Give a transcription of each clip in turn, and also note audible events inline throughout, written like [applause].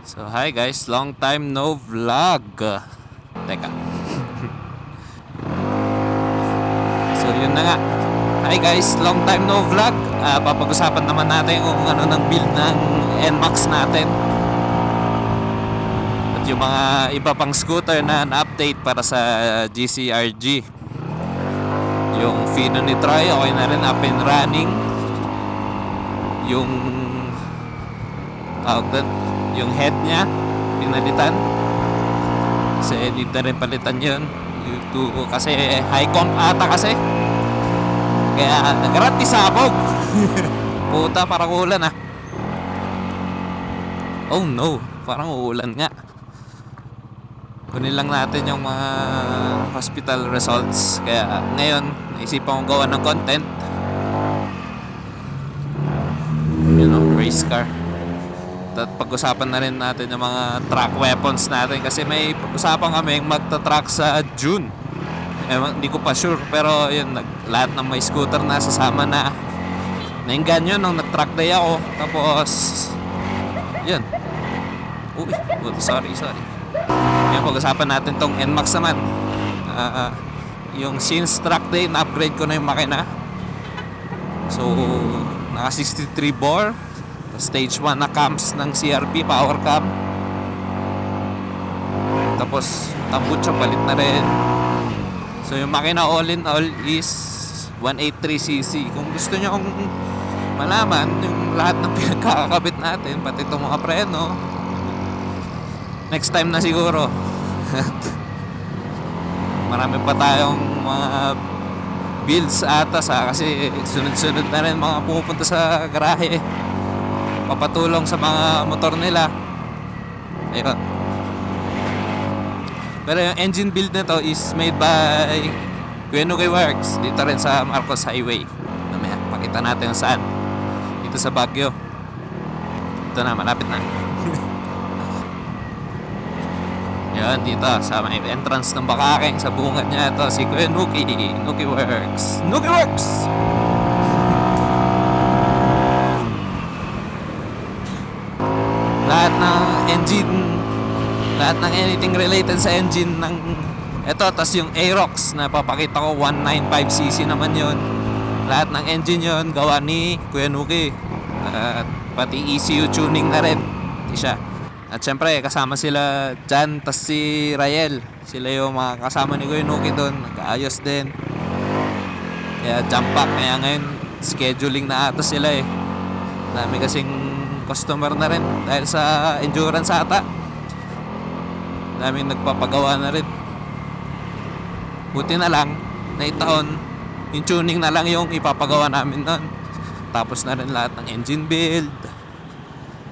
So hi guys, long time no vlog. Teka. so yun na nga. Hi guys, long time no vlog. Ah, papag-usapan naman natin kung ano ng build ng NMAX natin. At yung mga iba pang scooter na na-update para sa GCRG. Yung Fino ni Troy, okay na rin, up and running. Yung tawag yung head niya, pinalitan. Kasi na rin palitan yun. Yung kasi high comp ata kasi. Kaya nagarat isabog. [laughs] Puta, parang ulan ah. Oh no, parang uulan nga. Kunin lang natin yung mga hospital results. Kaya ngayon, naisipan kong gawa ng content. You know, race car. At pag-usapan na rin natin yung mga track weapons natin kasi may usapan kami magta-track sa June. Ewan, hindi ko pa sure pero yun, nag, lahat ng may scooter na sasama na nainganyo nung nag-track day ako. Tapos, yun. Uy, buti, sorry, sorry. Yan, pag-usapan natin tong NMAX naman. Ah, yung since track day, na-upgrade ko na yung makina. So, naka 63 bore. Stage 1 na cams ng CRP, power cam. Tapos, tambucho, palit na rin. So, yung makina all in all is 183cc. Kung gusto nyo kung malaman yung lahat ng [laughs] pinagkakabit natin, pati itong mga preno, next time na siguro. [laughs] Marami pa tayong mga builds ata sa kasi sunod-sunod na rin mga pumupunta sa garahe papatulong sa mga motor nila. Ayun. Pero yung engine build na to is made by Guenugue Works dito rin sa Marcos Highway. Mamaya, pakita natin saan. Dito sa Baguio. Ito na malapit na. [laughs] Yan dito sa may entrance ng Bakaking sa bungad niya ito si Kuya Nuki Nuki Works. Nuki Works lahat ng engine lahat ng anything related sa engine ng ito tas yung Aerox na papakita ko 195cc naman yon lahat ng engine yon gawa ni Kuya Nuki at pati ECU tuning na rin siya at syempre kasama sila Jan tas si Rael sila yung mga kasama ni Kuya Nuki doon nagkaayos din. Kaya jump pack kaya ngayon scheduling na ata sila eh. Dami kasing customer na rin dahil sa endurance ata. Daming nagpapagawa na rin. Buti na lang na itaon yung tuning na lang yung ipapagawa namin nun. Tapos na rin lahat ng engine build.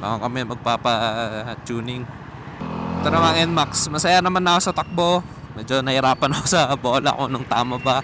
Baka kami magpapa-tuning. Ito naman NMAX masaya naman na ako sa takbo. Medyo nahirapan ako sa bola kung nung tama ba.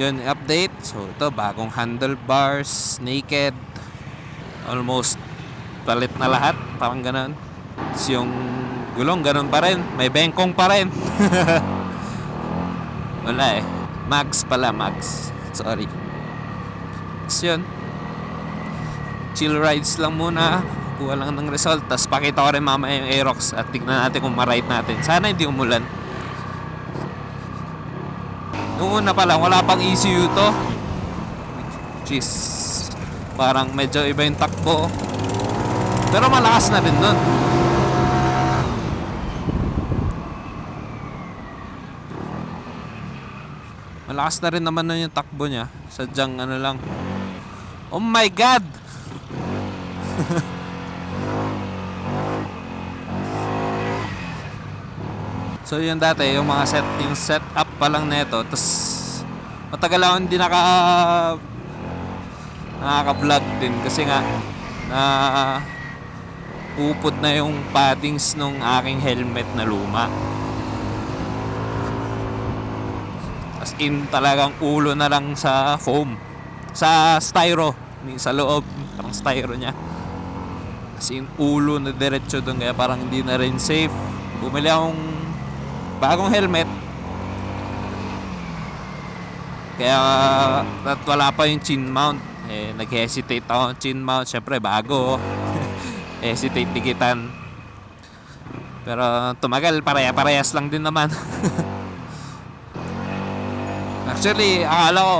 Yun update. So ito bagong handlebars naked almost palit na lahat parang ganun. Tapos yung gulong ganun pa rin. May bengkong pa rin. [laughs] Wala eh. Max pala max sorry. Tapos yun. Chill rides lang muna. Kuha lang ng result. Tapos pakita ko rin mamaya yung Aerox. At tignan natin kung ma-ride natin. Sana hindi umulan. Noong una pa wala pang ECU to. Jeez. Parang medyo iba yung takbo. Pero malakas na din nun. Malakas na rin naman nun yung takbo niya. Sadyang ano lang. Oh my God! [laughs] So yun dati, yung mga set, yung setup pa lang nito, tapos matagal ako hindi naka nakaka-vlog din kasi nga na upod na yung paddings nung aking helmet na luma. As in talagang ulo na lang sa foam. Sa styro. Sa loob. Parang styro niya. As in ulo na diretso doon kaya parang hindi na rin safe. Bumili akong bagong helmet. Kaya at wala pa yung chin mount. Eh, nag-hesitate ako chin mount. Siyempre, bago. [laughs] hesitate dikitan. Pero tumagal, pareha-parehas lang din naman. [laughs] Actually, akala ko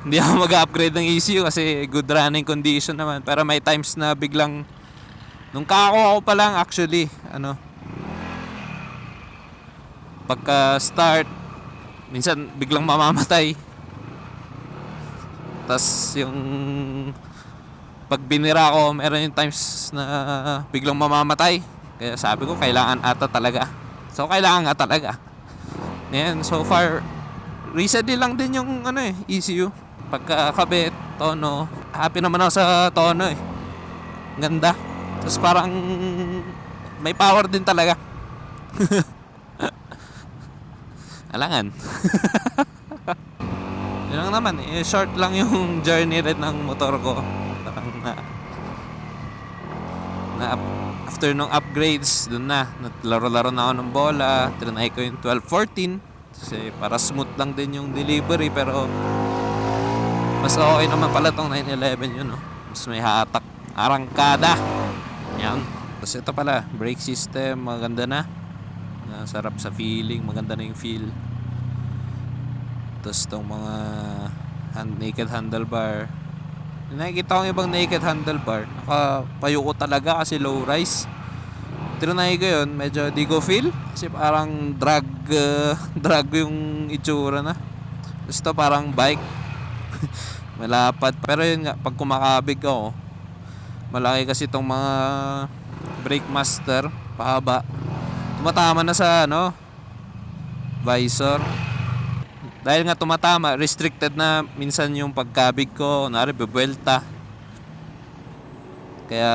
hindi ako mag-upgrade ng ECU kasi good running condition naman. Pero may times na biglang nung kakakuha ko pa lang actually, ano, pagka start, minsan biglang mamamatay. Tapos yung pag binira ko, meron yung times na biglang mamamatay. Kaya sabi ko, kailangan ata talaga. So, kailangan nga talaga. Ngayon, so far, recently lang din yung ano eh, ECU. Pagkakabit, tono. Happy naman ako sa tono eh. Ganda. Tapos parang may power din talaga. [laughs] Alangan. [laughs] Yun lang naman, eh, short lang yung [laughs] journey rin ng motor ko. Parang na, na after nung upgrades, dun na, naglaro-laro na ako ng bola, trinay ko yung 12-14. Kasi para smooth lang din yung delivery, pero mas okay naman pala tong 911 yun, no? Mas may hatak. Arangkada. Yan. Tapos ito pala, brake system, maganda na. Ah, sarap sa feeling, maganda na yung feel. Tapos tong mga hand, naked handlebar. Nakikita ko yung ibang naked handlebar. Nakapayo ko talaga kasi low rise. Trinay ko yun, medyo di ko feel. Kasi parang drag, uh, [laughs] drag yung itsura na. Tapos to parang bike. [laughs] Malapad. Pero yun nga, pag kumakabig ako, malaki kasi itong mga brake master, pahaba. Tumatama na sa ano, visor. Dahil nga tumatama, restricted na minsan yung pagkabig ko, kunwari bebuelta. Kaya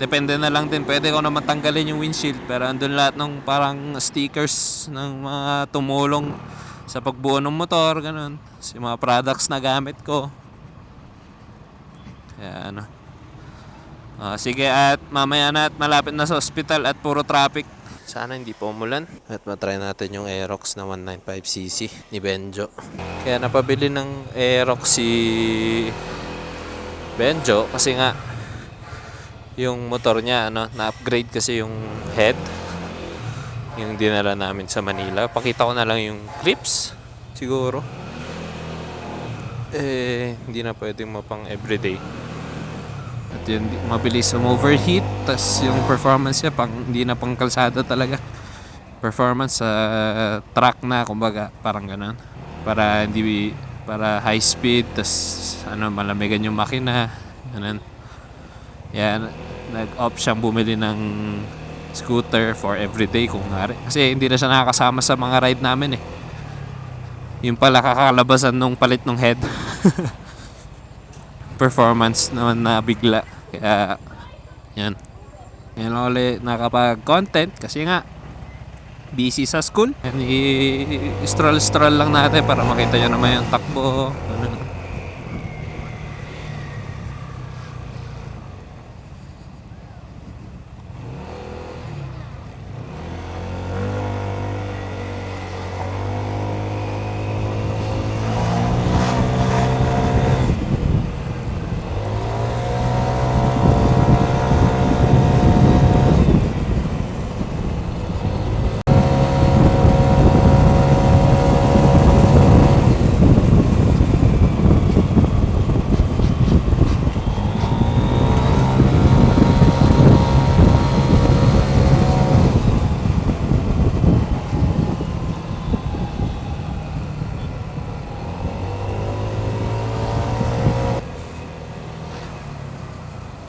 depende na lang din. Pwede ko naman tanggalin yung windshield pero andun lahat ng parang stickers ng mga tumulong sa pagbuo ng motor, ganun. Yung mga products na gamit ko. Kaya ano. Ah, sige at mamaya na at malapit na sa hospital at puro traffic. Sana hindi po umulan. At matry natin yung Aerox na 195cc ni Benjo. Kaya napabili ng Aerox si Benjo kasi nga yung motor niya ano, na-upgrade kasi yung head yung dinala namin sa Manila. Pakita ko na lang yung clips siguro. Eh, hindi na pwedeng mapang everyday. At yun, mabilis ang overheat. Tapos yung performance niya, pang, hindi na pang kalsada talaga. Performance sa track na, kumbaga, parang ganun. Para hindi, para high speed, tapos ano, malamigan yung makina. Ganun. Yan, nag-opt siyang bumili ng scooter for everyday kung nga Kasi hindi na siya nakakasama sa mga ride namin eh. Yung pala kakalabasan nung palit ng head. [laughs] Performance naman na bigla. Kaya, yan. Yan ulit nakapag-content kasi nga, busy sa school. I-stroll-stroll lang natin para makita nyo naman yung takbo. Ano.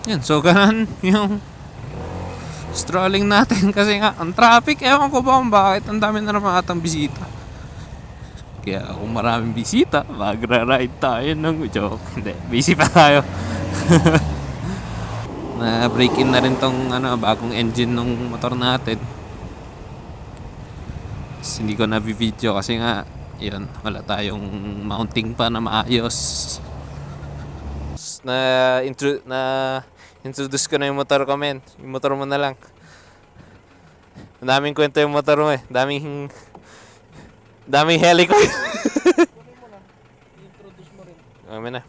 Yan, so ganun [laughs] yung strolling natin [laughs] kasi nga ang traffic, ewan ko ba kung bakit ang dami na naman atang bisita. Kaya kung maraming bisita, magra-ride tayo ng joke. [laughs] Hindi, busy pa tayo. na break in na rin tong ano, bagong engine ng motor natin. Tapos hindi ko na video kasi nga yun, wala tayong mounting pa na maayos na intro na introduce ko na yung motor ko men yung motor mo na lang Ang daming kwento yung motor mo eh daming daming heli ko [laughs] Introduce mo rin. Amin na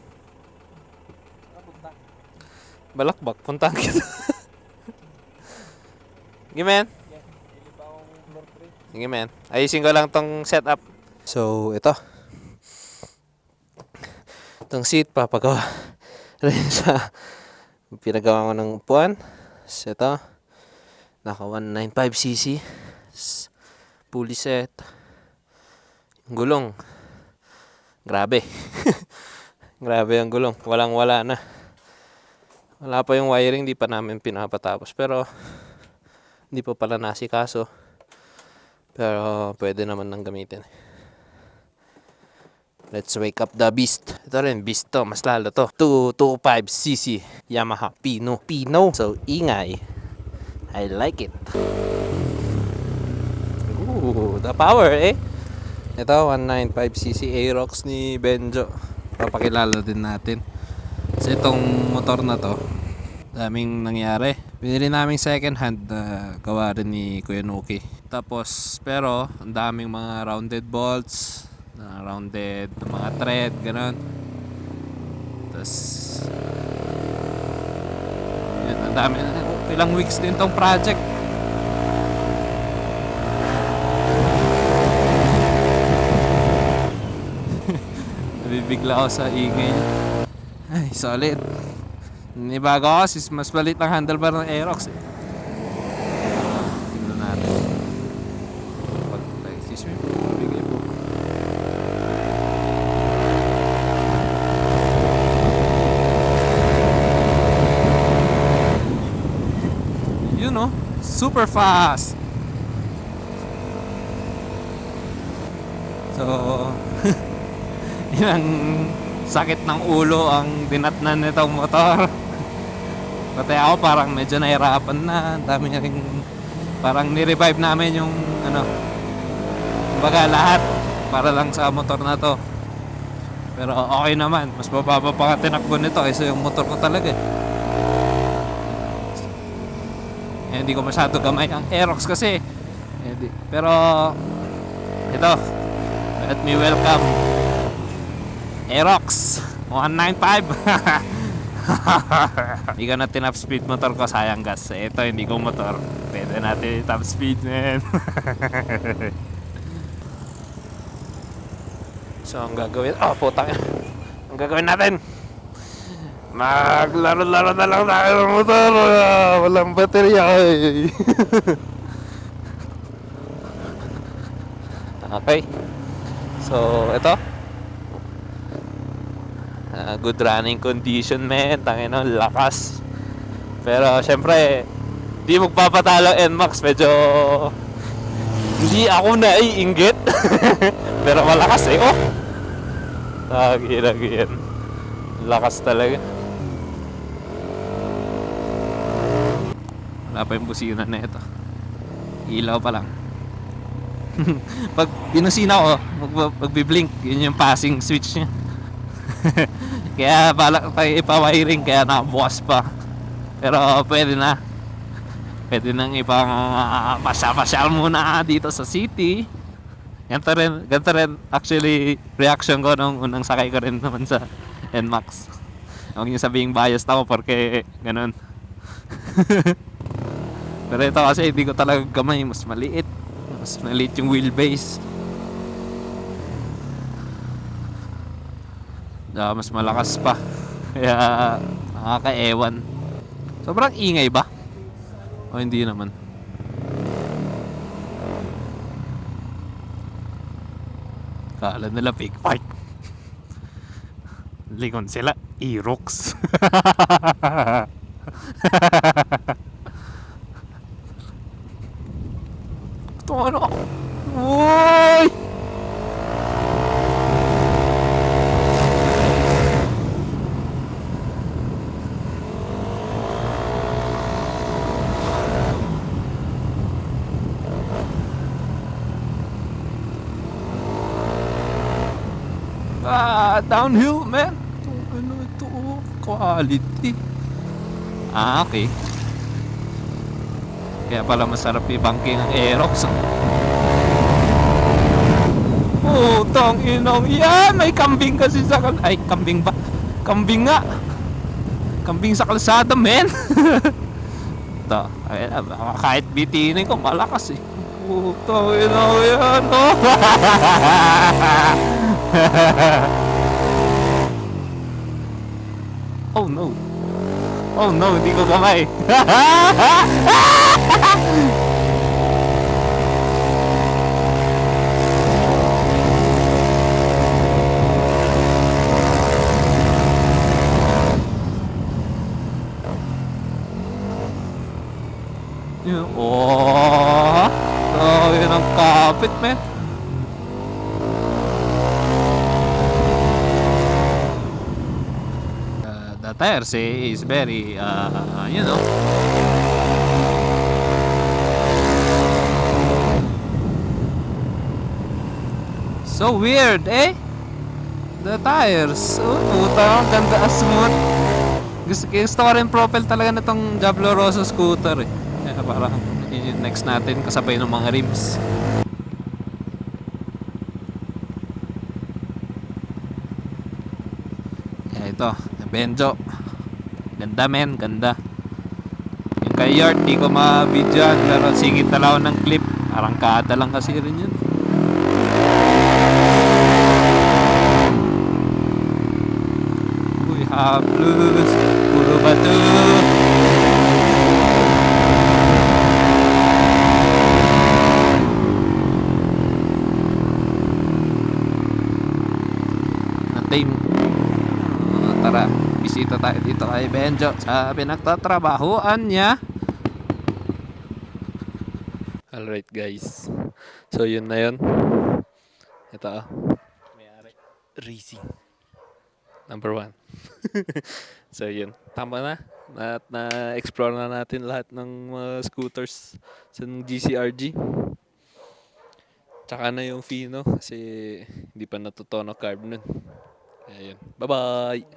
Kapunta. Balakbak, puntahan kita. [laughs] Sige, men. Sige, men. Ayusin ko lang tong setup. So, ito. Itong seat, papagawa rin [laughs] sa pinagawa ko ng upuan. So, ito. Naka 195cc. S- Pulley set. Gulong. Grabe. [laughs] Grabe ang gulong. Walang wala na. Wala pa yung wiring, di pa namin pinapatapos. Pero, hindi pa pala nasikaso. Pero, pwede naman nang gamitin. Let's wake up the beast. Ito rin, beast to. Mas lalo to. 225cc Yamaha Pino. Pino. So, ingay. I like it. Ooh, the power eh. Ito, 195cc Aerox ni Benjo. Papakilala din natin. Kasi itong motor na to, daming nangyari. Binili namin second hand na gawa rin ni Kuya Nuki. Tapos, pero, ang daming mga rounded bolts, na rounded na mga thread, ganun. Tapos, yun, ang dami. Ilang weeks din tong project. [laughs] Nabibigla ako sa ingay niya. Ay, solid. Nibago ako, mas balit ang handlebar ng Aerox eh. Tingnan natin. Pag, excuse me, bigay po. Yun know, super fast. So, [laughs] yun ang sakit ng ulo ang dinatnan nitong motor. [laughs] Pati ako parang medyo nahirapan na. Ang Dami na rin parang ni-revive namin yung ano, baga lahat para lang sa motor na to. Pero okay naman. Mas mababa pa nga tinakbo nito kaysa yung motor ko talaga eh. Eh, hindi ko masyado gamay ang Aerox kasi. Eh, pero, ito. Let me welcome Aerox 195. [laughs] Hindi ko na tinap speed motor ko, sayang gas. Eh, Ito, hindi ko motor. Pwede natin top speed, man. [laughs] so, ang gagawin... Oh, putang. ina. Ang gagawin natin... Maglaro-laro na lang tayo ng motor. Ah, Walang baterya. eh. [laughs] okay. So, ito. Ah, good running condition, man. Tangin no, lakas. Pero, syempre, di magpapatalo NMAX. Medyo, hindi ako naiinggit. [laughs] Pero malakas eh, oh. Lagi yan. Lakas talaga. Wala pa yung busina na ito. Ilaw pa lang. [laughs] Pag binusina ko, mag magbiblink, yun yung passing switch niya. [laughs] kaya balak tayo ipawiring, kaya nakabukas pa. Pero pwede na. Pwede nang ipang uh, pasyal muna dito sa city. Ganito rin, ganito rin actually reaction ko nung unang sakay ko rin naman sa NMAX. Huwag niyo sabihing biased ako porque ganun. [laughs] Pero ito kasi hindi ko talaga gamay, mas maliit. Mas maliit yung wheelbase. Da, mas malakas pa. [laughs] Kaya nakakaewan. Sobrang ingay ba? O hindi naman. Kala nila fake part. [laughs] Lingon sila, Aerox. [laughs] Ito ano? Uy! Ah, downhill, man. Ito, ano ito? oh, Quality. Ah, okay. Kaya pala masarap i-banking ang Aerox. Oh, tong inong yan! May kambing kasi sa kan... Ay, kambing ba? Kambing nga! Kambing sa kalsada, men! [laughs] Ito, baka kahit bitinin ko, malakas eh. Yun ako yan. Oh. [laughs] oh no. Oh no, hindi ko kamay. Oh! Oh, yun ang kapit, man. Tires eh, is very, uh, you know. So weird, eh? The tires. Oh, puta, ganda, smooth. Gusto, gusto ko rin profile talaga na tong Diablo Rosso scooter eh. Kaya parang next natin kasabay ng mga rims. Ito, Benjo. Ganda men, ganda. Yung kay Yard, di ko ma-videoan pero singit ako ng clip. Arangkada lang kasi rin yun. Uy, hablos, puro bato. Natin. Uh, tara, bisita tayo dito kay Benjo sa pinagtatrabahoan niya. Alright guys. So yun na yun. Ito ah. May-ari. Racing. Number one. [laughs] so yun. Tama na. At na-explore na natin lahat ng mga scooters sa GCRG. Tsaka na yung Fino kasi hindi pa natutono carb nun. Kaya yun. Bye-bye!